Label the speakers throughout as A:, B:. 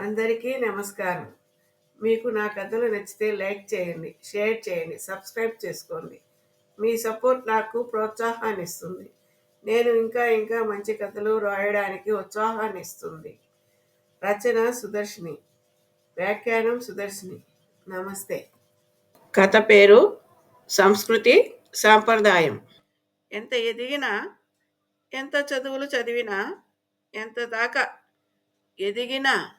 A: అందరికీ నమస్కారం. మీకు నా కథలు నచ్చితే లైక్ చేయండి షేర్ చేయండి సబ్స్క్రైబ్ చేసుకోండి. మీ సపోర్ట్ నాకు ప్రోత్సాహాన్ని ఇస్తుంది నేను ఇంకా ఇంకా మంచి కథలు రాయడానికి ఉత్సాహాన్ని ఇస్తుంది రచన సుదర్శిని. వ్యాఖ్యానం సుదర్శిని. నమస్తే. కథ పేరు సంస్కృతి సాంప్రదాయం. ఎంత ఎదిగినా ఎంత చదువులు చదివినా ఎంత దాకా ఎదిగినా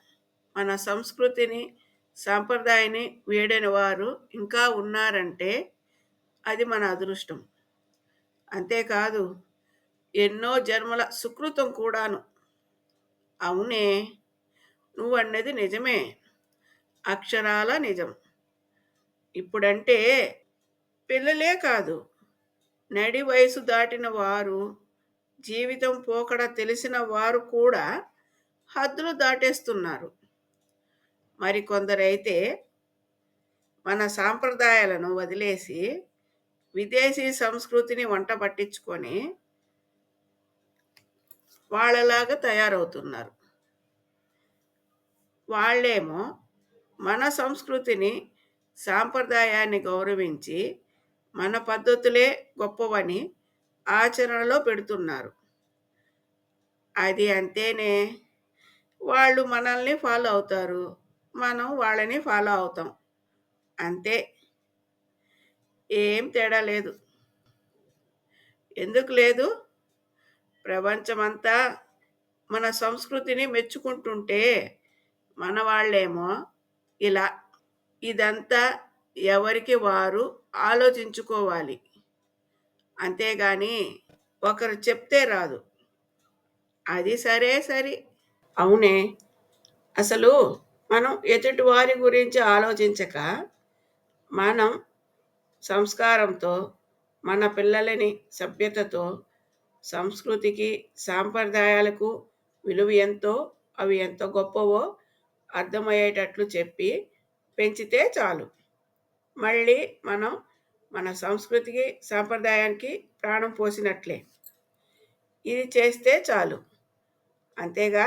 A: మన సంస్కృతిని సాంప్రదాయాన్ని వీడని వారు ఇంకా ఉన్నారంటే అది మన అదృష్టం. అంతేకాదు ఎన్నో జన్మల సుకృతం కూడాను. అవునే నువ్వు అన్నది నిజమే. అక్షరాల నిజం. ఇప్పుడంటే పిల్లలే కాదు. నడి వయసు దాటిన వారు జీవితం పోకడ తెలిసిన వారు కూడా హద్దులు దాటేస్తున్నారు. మరికొందరైతే మన సాంప్రదాయాలను వదిలేసి విదేశీ సంస్కృతిని వంట పట్టించుకొని వాళ్ళలాగా తయారవుతున్నారు. వాళ్ళేమో మన సంస్కృతిని సాంప్రదాయాన్ని గౌరవించి మన పద్ధతులే గొప్పవని ఆచరణలో పెడుతున్నారు. అది అంతేనే. వాళ్ళు మనల్ని ఫాలో అవుతారు. మనం వాళ్ళని ఫాలో అవుతాం. అంతే. ఏం తేడా లేదు. ఎందుకు లేదు? ప్రపంచమంతా మన సంస్కృతిని మెచ్చుకుంటుంటే మన వాళ్ళేమో ఇలా ఇదంతా ఎవరికి వారు ఆలోచించుకోవాలి. అంతేగాని ఒకరు చెప్తే రాదు. అది సరే సరి. అవునే. అసలు మనం ఎదుటి వారి గురించి ఆలోచించక మనం సంస్కారంతో మన పిల్లలని సభ్యతతో సంస్కృతికి సాంప్రదాయాలకు విలువ ఎంతో అవి ఎంత గొప్పవో అర్థమయ్యేటట్లు చెప్పి పెంచితే చాలు. మళ్ళీ మనం మన సంస్కృతికి సాంప్రదాయానికి ప్రాణం పోసినట్లే. ఇది చేస్తే చాలు. అంతేగా?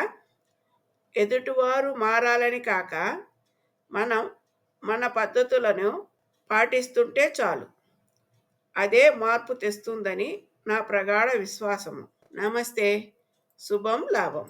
A: ఎదుటివారు మారాలని కాక మనం మన పద్ధతులను పాటిస్తుంటే చాలు. అదే మార్పు తెస్తుందని నా ప్రగాఢ విశ్వాసము. నమస్తే. శుభం లాభం.